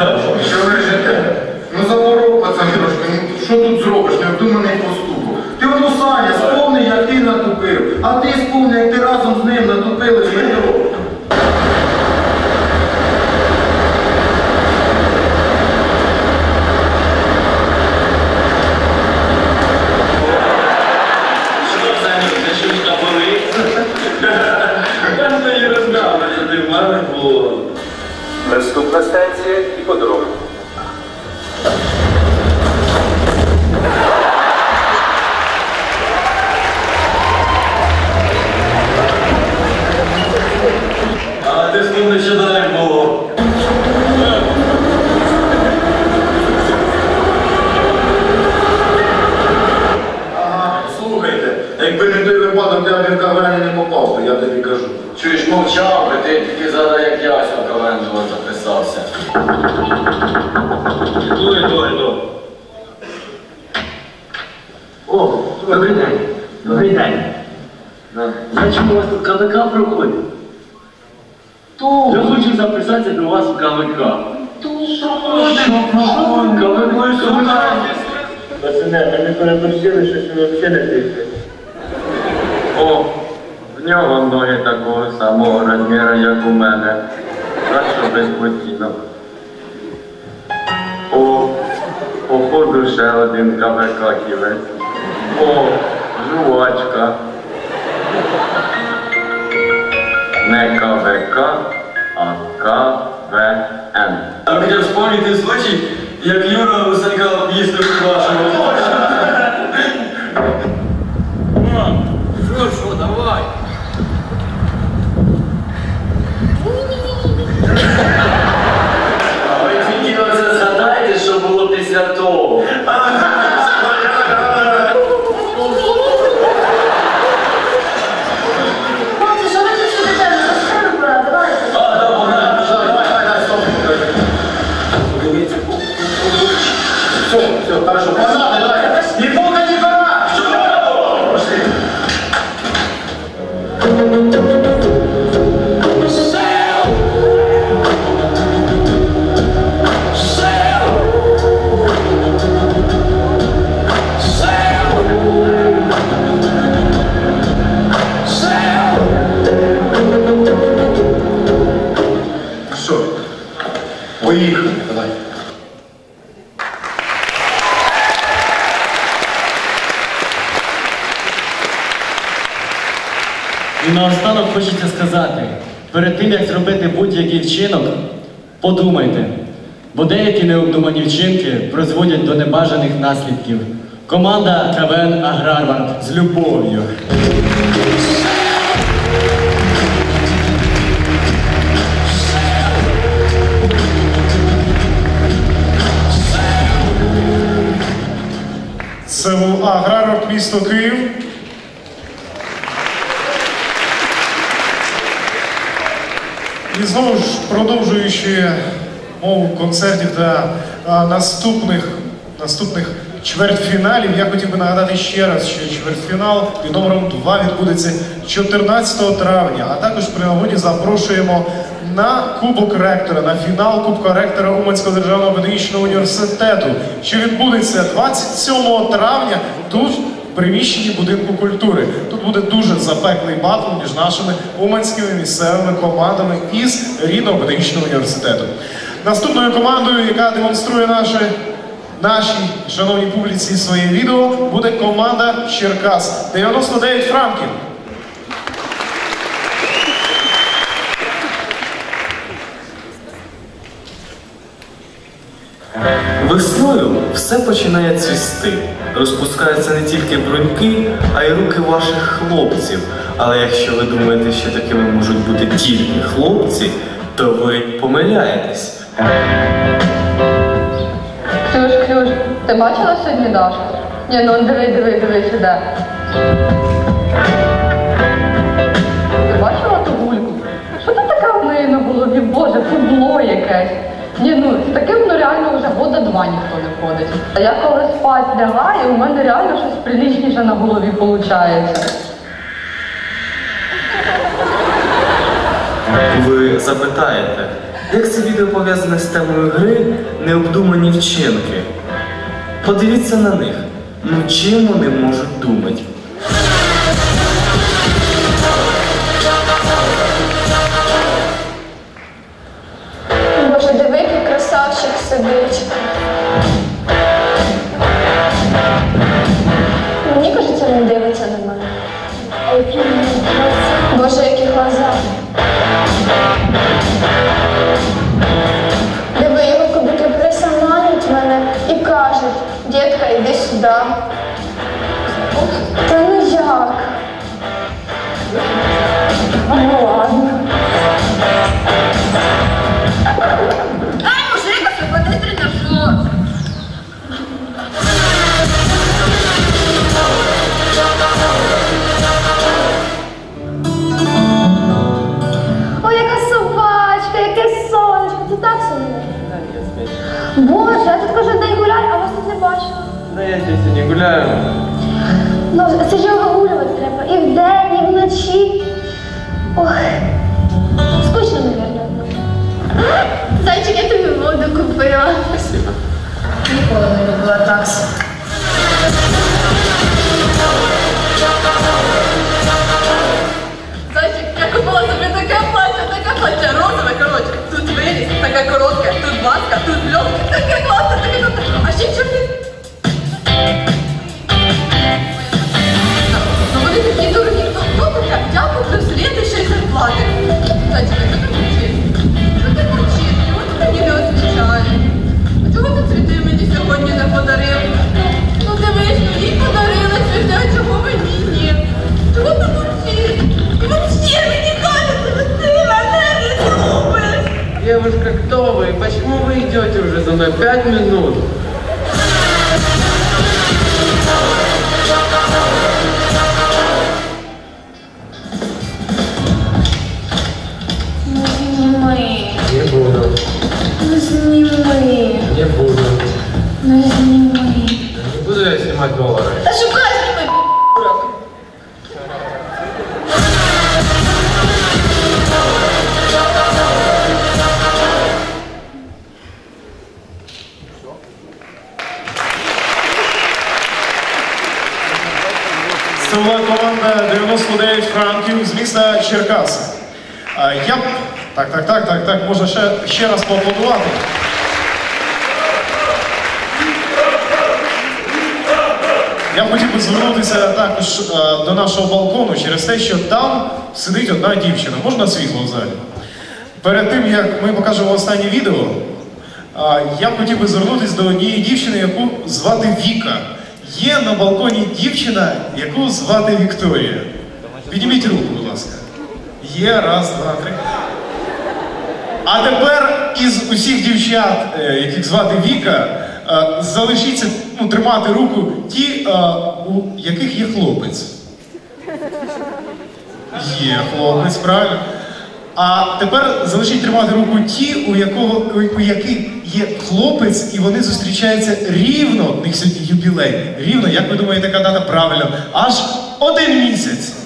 Що ви жите? Ну заморок, пацанюшка, ну що тут зробиш, необдуманий поступок. Ти воно Саня, сповни, як ти натупив, а ти сповни, як ти разом з ним натупили giornastanze, ippodromi. КВК проходить? Я хочу записатися до вас в КВК. КВК. Пацане, мене переборщили, що ви взагалі не тихо. О, в нього ноги такого самого розміру, як у мене. Так що без ботинок. О, походу ще один КВК ківець. О, жувачка. Не КВК, а КВН. А хотів вспомнити случай, як Юра у Санька їсти вашого. Що, що, давай. А ви тільки оце згадайте, що було після того. Вчинок, подумайте, бо деякі необдумані вчинки призводять до небажаних наслідків. Команда КВН Аграрвард з любов'ю. Це був аграрок місто Київ. І знову ж продовжуючи мову концертів та наступних, наступних чвертьфіналів, я хотів би нагадати ще раз, що чвертьфінал під номером 2 відбудеться 14 травня, а також при нагоді запрошуємо на Кубок ректора, на фінал Кубка ректора Уманського державного педагогічного університету, що відбудеться 27 травня тут приміщенні будинку культури. Тут буде дуже запеклий батл між нашими уманськими місцевими командами із рідного педагогічного університету. Наступною командою, яка демонструє наші, нашій шановній публіці своє відео, буде команда Черкас 99 франків. Весною все починає цвісти. Розпускаються не тільки бруньки, а й руки ваших хлопців. Але якщо ви думаєте, що такими можуть бути тільки хлопці, то ви помиляєтесь. Ксюш, Ксюш, ти бачила сьогодні Дашку? Ні, ну диви, диви, диви сюди. Ти бачила ту гульку? Що це таке в неї на голові? Боже, фубло якесь. Ні, ну з таким ну реально вже года два ніхто не ходить. А я коли спать лягаю, у мене реально щось прилічніше на голові виходить. Ви запитаєте, Як це відео пов'язане з темою гри необдумані вчинки? Подивіться на них. Ну чим вони можуть думати? Красавчик. Мені кажеться, він дивиться на мене. Боже, які глаза. Диви, його кубики присаманять мене і кажуть, дітка, йди сюди. Та ну як? Здесь и не гуляю. Пять минут. Ну зніми, Не буду. ну зніми, Не буду. ну зніми. Не буду я снимать доллары. 99 франків з міста Черкаси. Я б... Так, так, так, так, так, можна ще, ще раз поаплодувати. Я хотів би звернутися також е, до нашого балкону через те, що там сидить одна дівчина. Можна світло в залі? Перед тим, як ми покажемо останнє відео, я б хотів би звернутися до однієї дівчини, яку звати Віка. Є на балконі дівчина, яку звати Вікторія. Підніміть руку, будь ласка. Є, раз, два, три. А тепер із усіх дівчат, е, яких звати Віка, е, залишіться ну, тримати руку ті, е, у яких є хлопець. Є хлопець, правильно. А тепер залишіть тримати руку ті, у, якого, у, у яких є хлопець, і вони зустрічаються рівно, в них сьогодні юбілей. Рівно, як ви думаєте, яка дата правильно? Аж один місяць.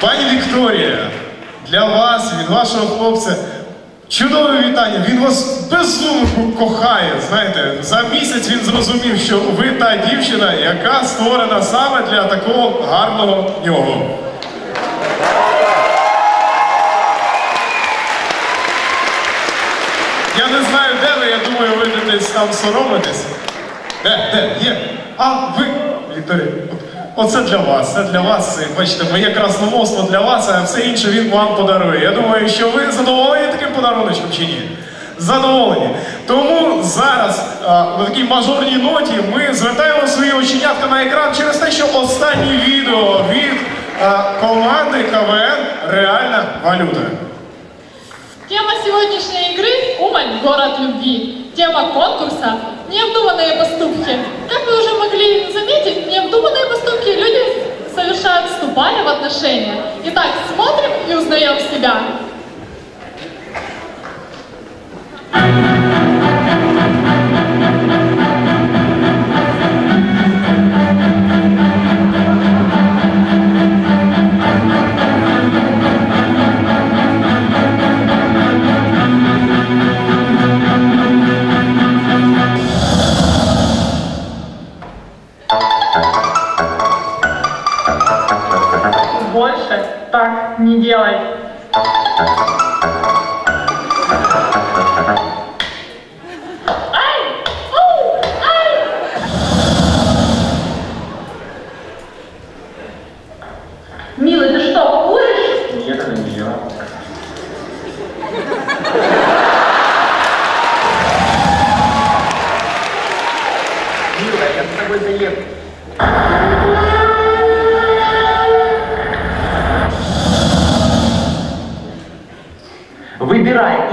Пані Вікторія, для вас, від вашого хлопця, чудове вітання. Він вас безумно кохає. Знаєте, за місяць він зрозумів, що ви та дівчина, яка створена саме для такого гарного нього. Я не знаю, де ви, я думаю, ви десь там соромитесь. Де, де, є? А, ви, Вікторія, оце для вас, це для вас. Бачите, моє красномовство для вас, а все інше він вам подарує. Я думаю, що ви задоволені таким подаруночком чи ні? Задоволені. Тому зараз а, на такій мажорній ноті ми звертаємо свої оченятка на екран через те, що останнє відео від а, команди КВН Реальна валюта. Тема сегодняшней игры – Умань, город любви. Тема конкурса – необдуманные поступки. Как вы уже могли заметить, необдуманные поступки люди совершают, вступая в отношения. Итак, смотрим и узнаем себя. Больше так не делай.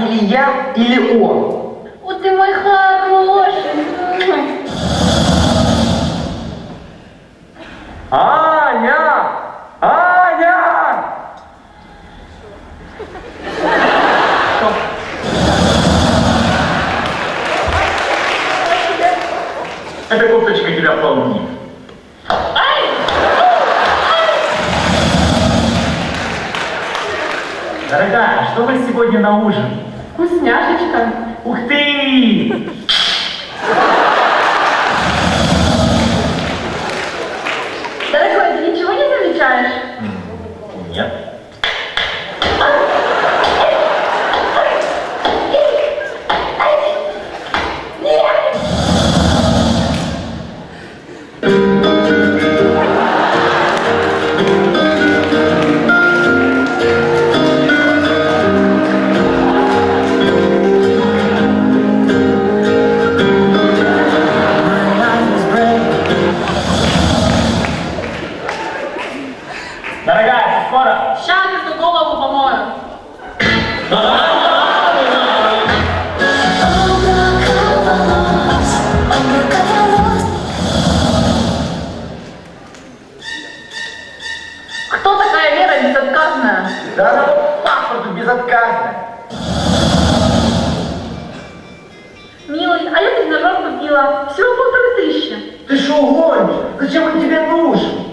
Или я, или он. О, ты мой хороший. Аня! Аня! Эта кофточка тебя полнит. Дорогая, что вы сегодня на ужин? cozinhar, gente, tá. Curti! Безотказная? Да она по паспорту безотказная. Милый, а я тренажер купила. Всего полторы тысячи. Ты что гонишь? Зачем он тебе нужен?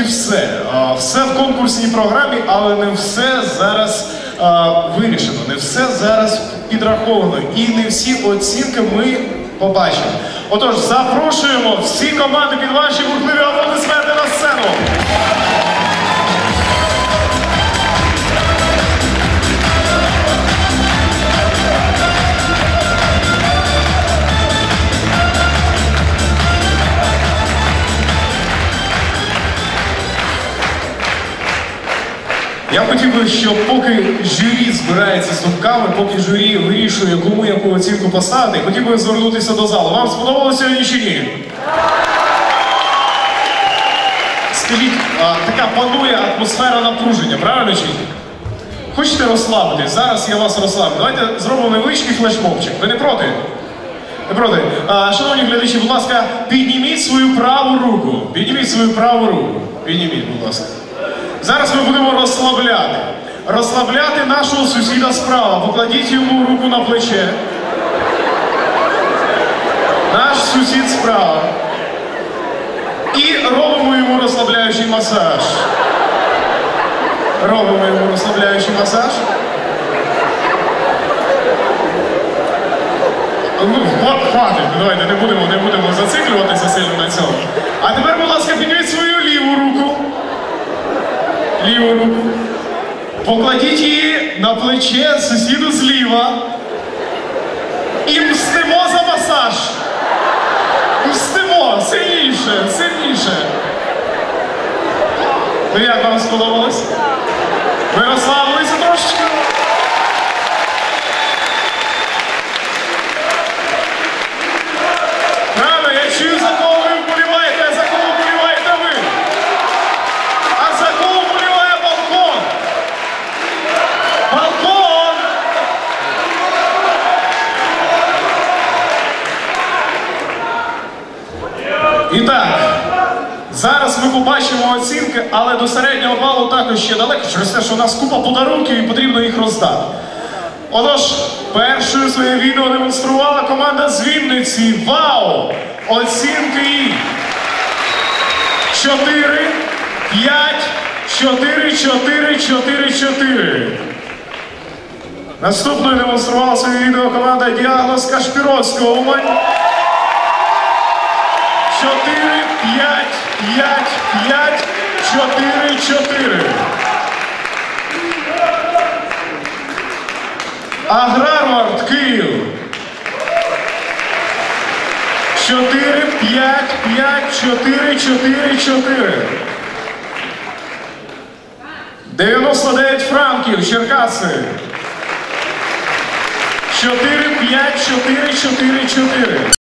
Суті все. Все в конкурсній програмі, але не все зараз вирішено, не все зараз підраховано. І не всі оцінки ми побачимо. Отож, запрошуємо всі команди під ваші бурхливі аплодисменти на сцену. Я хотів би, щоб поки журі збирається з думками, поки журі вирішує, кому яку оцінку поставити, хотів би звернутися до залу. Вам сподобалося сьогодні чи ні? Скажіть, а, така панує атмосфера напруження, правильно чи ні? Хочете розслабитись? Зараз я вас розслаблю. Давайте зробимо невеличкий флешмобчик. Ви не проти? Не проти. А, шановні глядачі, будь ласка, підніміть свою праву руку. Підніміть свою праву руку. Підніміть, будь ласка. Зараз ми будемо розслабляти. Розслабляти нашого сусіда справа. Покладіть йому руку на плече. Наш сусід справа. І робимо йому розслабляючий масаж. Робимо йому розслабляючий масаж. Ну, хватить, давайте не будемо, не будемо зациклюватися сильно на цьому. А тепер, будь ласка, підніміть свою ліву руку. Ліву руку. Покладіть її на плече сусіду зліва. І мстимо за масаж. Мстимо сильніше, сильніше. Ну як вам сподобалось? І так, зараз ми побачимо оцінки, але до середнього балу також ще далеко, через те, що у нас купа подарунків і потрібно їх роздати. Отож, першою своє відео демонструвала команда з Вінниці. Вау! Оцінки їй 4, 5, 4, 4, 4, 4. Наступною демонструвала своє відео команда Діагноз Кашпіровського Умань. 4, 5, 5, 5, 4, 4. Аграрвард Київ. 4, 5, 5, 4, 4, 4. 99 франків, Черкаси. 4, 5, 4, 4, 4.